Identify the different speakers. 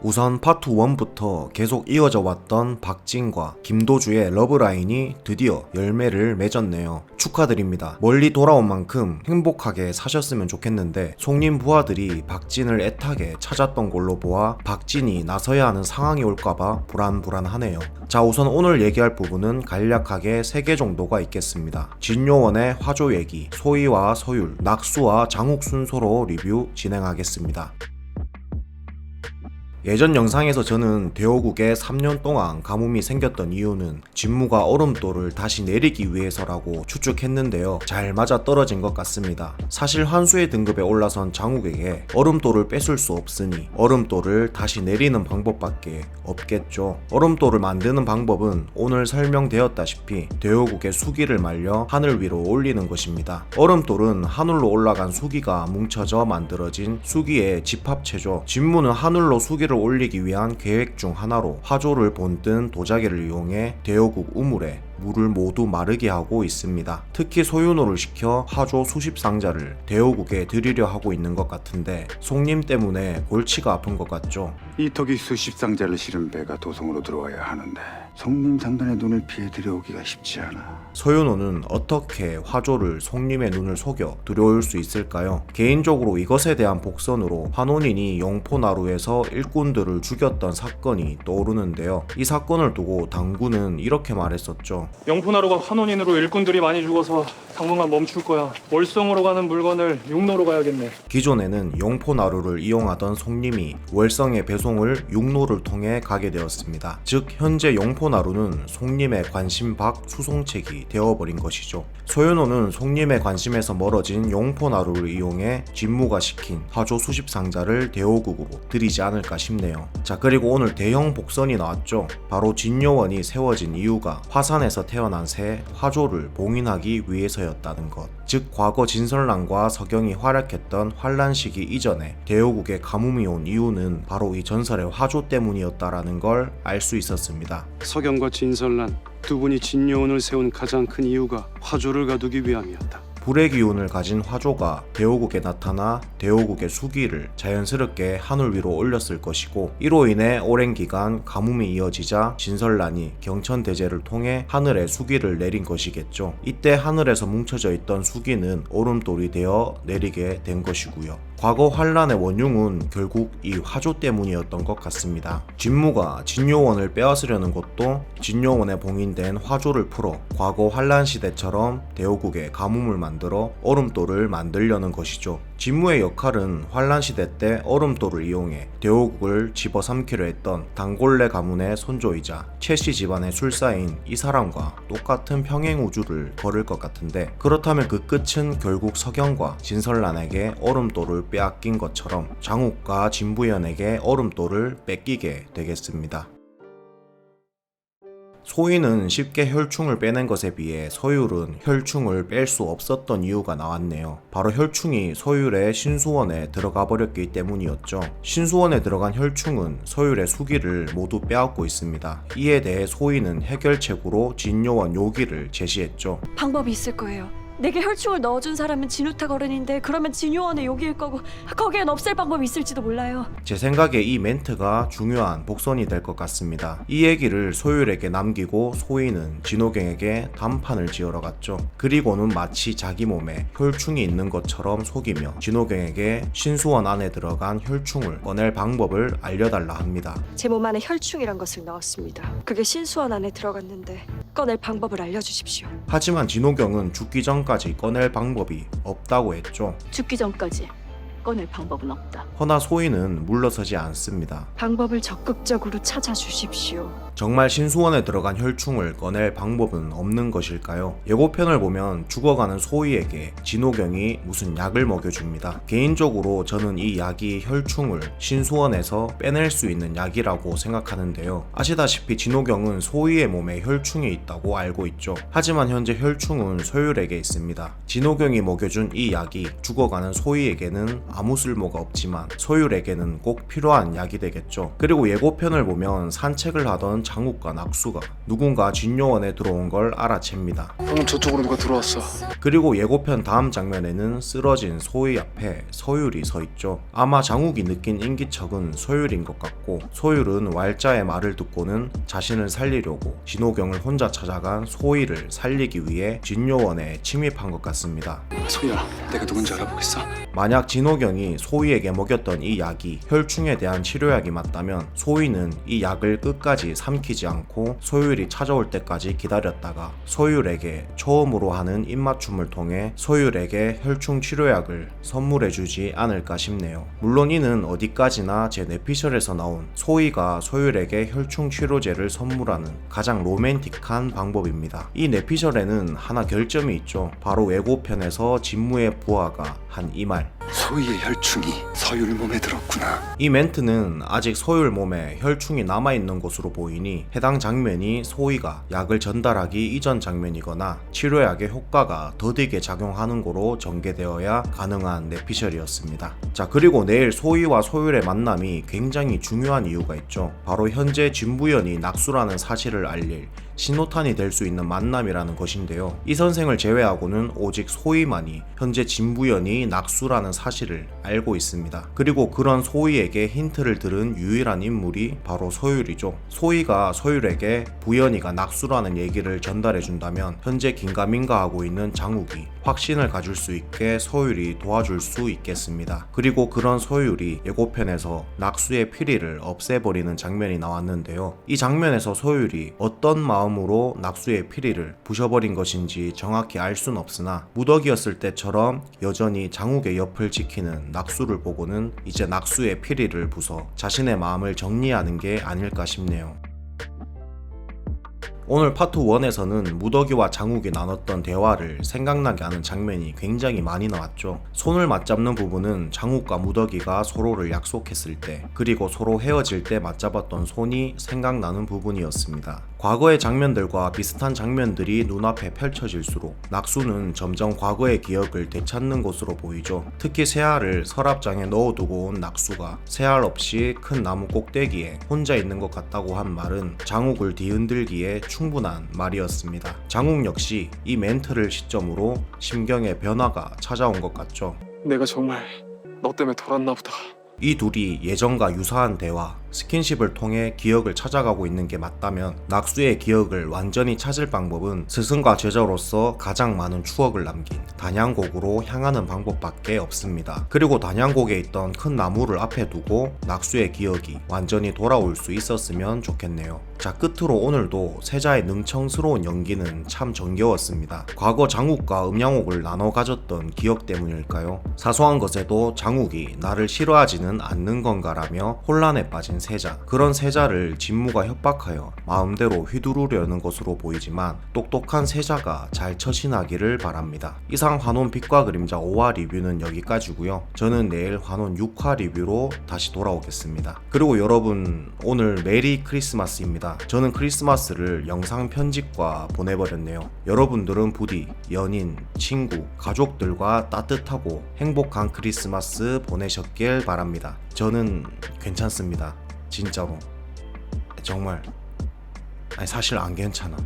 Speaker 1: 우선 파트 1부터 계속 이어져 왔던 박진과 김도주의 러브라인이 드디어 열매를 맺었네요. 축하드립니다. 멀리 돌아온 만큼 행복하게 사셨으면 좋겠는데 송림 부하들이 박진을 애타게 찾았던 걸로 보아 박진이 나서야 하는 상황이 올까봐 불안불안하네요. 자 우선 오늘 얘기할 부분은 간략하게 3개 정도가 있겠습니다. 진요원의 화조 얘기, 소희와 서율, 낙수와 장욱 순서로 리뷰 진행하겠습니다. 예전 영상에서 저는 대호국에 3년 동안 가뭄이 생겼던 이유는 진무가 얼음돌을 다시 내리기 위해서라고 추측했는데요. 잘 맞아 떨어진 것 같습니다. 사실 환수의 등급에 올라선 장욱에게 얼음돌을 뺏을 수 없으니 얼음돌을 다시 내리는 방법밖에 없겠죠. 얼음돌을 만드는 방법은 오늘 설명되었다시피 대호국의 수기를 말려 하늘 위로 올리는 것입니다. 얼음돌은 하늘로 올라간 수기가 뭉쳐져 만들어진 수기의 집합체죠. 진무는 하늘로 수기를 올리기 위한 계획 중 하나로 화조를 본뜬 도자기를 이용해 대호국 우물에 물을 모두 마르게 하고 있습니다. 특히 소윤호를 시켜 화조 수십 상자를 대호국에 드리려 하고 있는 것 같은데 송님 때문에 골치가 아픈 것 같죠.
Speaker 2: 이 턱이 수십 상자를 실은 배가 도성으로 들어와야 하는데 성님 상단의 눈을 피해 들여오기가 쉽지 않아.
Speaker 1: 소윤호는 어떻게 화조를 송림의 눈을 속여 들여올 수 있을까요? 개인적으로 이것에 대한 복선으로 환원인이 영포나루에서 일꾼들을 죽였던 사건이 떠오르는데요. 이 사건을 두고 당군은 이렇게 말했었죠.
Speaker 3: 영포나루가 환원인으로 일꾼들이 많이 죽어서 당분간 멈출 거야. 월성으로 가는 물건을 육로로 가야겠네.
Speaker 1: 기존에는 용포나루를 이용하던 송림이 월성의 배송을 육로를 통해 가게 되었습니다. 즉 현재 용포 나루는 송림의 관심 밖 수송책이 되어버린 것이죠. 소연호는 송림의 관심에서 멀어진 용포나루를 이용해 진무가 시킨 화조 수십 상자를 대호국으로 들이지 않을까 싶네요. 자 그리고 오늘 대형 복선이 나왔죠. 바로 진요원이 세워진 이유가 화산에서 태어난 새 화조를 봉인하기 위해서였다는 것. 즉 과거 진설랑과 서경이 활약했던 환란 시기 이전에 대호국에 가뭄이 온 이유는 바로 이 전설의 화조 때문이었다라는 걸 알 수 있었습니다.
Speaker 4: 서경과 진설란 두 분이 진요원을 세운 가장 큰 이유가 화조를 가두기 위함이었다.
Speaker 1: 불의 기운을 가진 화조가 대호국에 나타나 대호국의 수기를 자연스럽게 하늘 위로 올렸을 것이고 이로 인해 오랜 기간 가뭄이 이어지자 진설란이 경천대제를 통해 하늘에 수기를 내린 것이겠죠. 이때 하늘에서 뭉쳐져 있던 수기는 얼음돌이 되어 내리게 된 것이고요. 과거 환란의 원흉은 결국 이 화조 때문이었던 것 같습니다. 진무가 진요원을 빼앗으려는 것도 진요원에 봉인된 화조를 풀어 과거 환란 시대처럼 대호국에 가뭄을 만들어 얼음돌을 만들려는 것이죠. 진무의 역할은 환란 시대 때 얼음돌을 이용해 대호국을 집어삼키려 했던 단골레 가문의 손조이자 최씨 집안의 술사인 이 사람과 똑같은 평행 우주를 걸을 것 같은데 그렇다면 그 끝은 결국 서경과 진설란에게 얼음돌을 빼앗긴 것처럼 장욱과 진부연에게 얼음돌을 뺏기게 되겠습니다. 소희는 쉽게 혈충을 빼낸 것에 비해 서율은 혈충을 뺄 수 없었던 이유가 나왔네요. 바로 혈충이 서율의 신수원에 들어가 버렸기 때문이었죠. 신수원에 들어간 혈충은 서율의 수기를 모두 빼앗고 있습니다. 이에 대해 소희는 해결책으로 진요원 요기를 제시했죠.
Speaker 5: 방법이 있을 거예요. 내게 혈충을 넣어준 사람은 진우탁 어른인데 그러면 진요원의 욕일 거고 거기엔 없앨 방법이 있을지도 몰라요.
Speaker 1: 제 생각에 이 멘트가 중요한 복선이 될 것 같습니다. 이 얘기를 소율에게 남기고 소희는 진호경에게 단판을 지으러 갔죠. 그리고는 마치 자기 몸에 혈충이 있는 것처럼 속이며 진호경에게 신수원 안에 들어간 혈충을 꺼낼 방법을 알려달라 합니다.
Speaker 5: 제 몸 안에 혈충이란 것을 넣었습니다. 그게 신수원 안에 들어갔는데 꺼낼 방법을 알려주십시오.
Speaker 1: 하지만 진호경은 죽기 전 까지 꺼낼 방법이 없다고 했죠.
Speaker 5: 죽기 전까지 꺼낼 방법은 없다.
Speaker 1: 허나 소희는 물러서지 않습니다.
Speaker 5: 방법을 적극적으로 찾아주십시오.
Speaker 1: 정말 신수원에 들어간 혈충을 꺼낼 방법은 없는 것일까요? 예고편을 보면 죽어가는 소희에게 진호경이 무슨 약을 먹여줍니다. 개인적으로 저는 이 약이 혈충을 신수원에서 빼낼 수 있는 약이라고 생각하는데요. 아시다시피 진호경은 소희의 몸에 혈충이 있다고 알고 있죠. 하지만 현재 혈충은 소율에게 있습니다. 진호경이 먹여준 이 약이 죽어가는 소희에게는 아무 쓸모가 없지만 소율에게는 꼭 필요한 약이 되겠죠. 그리고 예고편을 보면 산책을 하던 장욱과 낙수가 누군가 진요원에 들어온 걸 알아챕니다.
Speaker 4: 방금 저쪽으로 누가 들어왔어.
Speaker 1: 그리고 예고편 다음 장면에는 쓰러진 소희 앞에 소율이 서 있죠. 아마 장욱이 느낀 인기척은 소율인 것 같고 소율은 왈자의 말을 듣고는 자신을 살리려고 진호경을 혼자 찾아간 소희를 살리기 위해 진요원에 침입한 것 같습니다.
Speaker 4: 소희야, 내가 누군지 알아보겠어.
Speaker 1: 만약 진호경이 소희에게 먹였던 이 약이 혈충에 대한 치료약이 맞다면 소희는 이 약을 끝까지 삼키지 않고 소율이 찾아올 때까지 기다렸다가 소율에게 처음으로 하는 입맞춤을 통해 소율에게 혈충 치료약을 선물해주지 않을까 싶네요. 물론 이는 어디까지나 제 뇌피셜에서 나온 소희가 소율에게 혈충 치료제를 선물하는 가장 로맨틱한 방법입니다. 이 뇌피셜에는 하나 결점이 있죠. 바로 예고편에서 진무의 부하가 한 이 말.
Speaker 4: 소희의 혈충이 서율 몸에 들었구나.
Speaker 1: 이 멘트는 아직 소율 몸에 혈충이 남아있는 것으로 보이니 해당 장면이 소희가 약을 전달하기 이전 장면이거나 치료약의 효과가 더디게 작용하는 거로 전개되어야 가능한 내피셜이었습니다. 자 그리고 내일 소희와 소율의 만남이 굉장히 중요한 이유가 있죠. 바로 현재 진부연이 낙수라는 사실을 알릴 신호탄이 될 수 있는 만남이라는 것인데요. 이 선생을 제외하고는 오직 소희만이 현재 진부연이 낙수라는 사실을 알고 있습니다. 그리고 그런 소희에게 힌트를 들은 유일한 인물이 바로 소율이죠. 소희가 소율에게 부연이가 낙수라는 얘기를 전달해 준다면 현재 긴가민가 하고 있는 장욱이 확신을 가질 수 있게 소율이 도와줄 수 있겠습니다. 그리고 그런 소율이 예고편에서 낙수의 피리를 없애버리는 장면이 나왔는데요. 이 장면에서 소율이 어떤 마음으로 낙수의 피리를 부셔버린 것인지 정확히 알 순 없으나 무덕이었을 때처럼 여전히 장욱의 옆을 지키는 낙수를 보고는 이제 낙수의 피리를 부숴 자신의 마음을 정리하는 게 아닐까 싶네요. 오늘 파트 1에서는 무더기와 장욱이 나눴던 대화를 생각나게 하는 장면이 굉장히 많이 나왔죠. 손을 맞잡는 부분은 장욱과 무더기가 서로를 약속했을 때, 그리고 서로 헤어질 때 맞잡았던 손이 생각나는 부분이었습니다. 과거의 장면들과 비슷한 장면들이 눈앞에 펼쳐질수록 낙수는 점점 과거의 기억을 되찾는 것으로 보이죠. 특히 새알을 서랍장에 넣어두고 온 낙수가 새알 없이 큰 나무 꼭대기에 혼자 있는 것 같다고 한 말은 장욱을 뒤흔들기에 충분한 말이었습니다. 장욱 역시 이 멘트를 시점으로 심경의 변화가 찾아온 것 같죠.
Speaker 6: 내가 정말 너 때문에 돌았나 보다.
Speaker 1: 이 둘이 예전과 유사한 대화, 스킨십을 통해 기억을 찾아가고 있는 게 맞다면 낙수의 기억을 완전히 찾을 방법은 스승과 제자로서 가장 많은 추억을 남긴 단양곡으로 향하는 방법밖에 없습니다. 그리고 단양곡에 있던 큰 나무를 앞에 두고 낙수의 기억이 완전히 돌아올 수 있었으면 좋겠네요. 자 끝으로 오늘도 세자의 능청스러운 연기는 참 정겨웠습니다. 과거 장욱과 음양옥을 나눠 가졌던 기억 때문일까요? 사소한 것에도 장욱이 나를 싫어하지는 않는 건가라며 혼란에 빠진 세자. 그런 세자를 진무가 협박하여 마음대로 휘두르려는 것으로 보이지만 똑똑한 세자가 잘 처신하기를 바랍니다. 이상 환혼 빛과 그림자 5화 리뷰는 여기까지고요. 저는 내일 환혼 6화 리뷰로 다시 돌아오겠습니다. 그리고 여러분 오늘 메리 크리스마스입니다. 저는 크리스마스를 영상 편집과 보내버렸네요. 여러분들은 부디 연인, 친구, 가족들과 따뜻하고 행복한 크리스마스 보내셨길 바랍니다. 저는 괜찮습니다. 진짜로. 정말. 아니, 사실 안 괜찮아.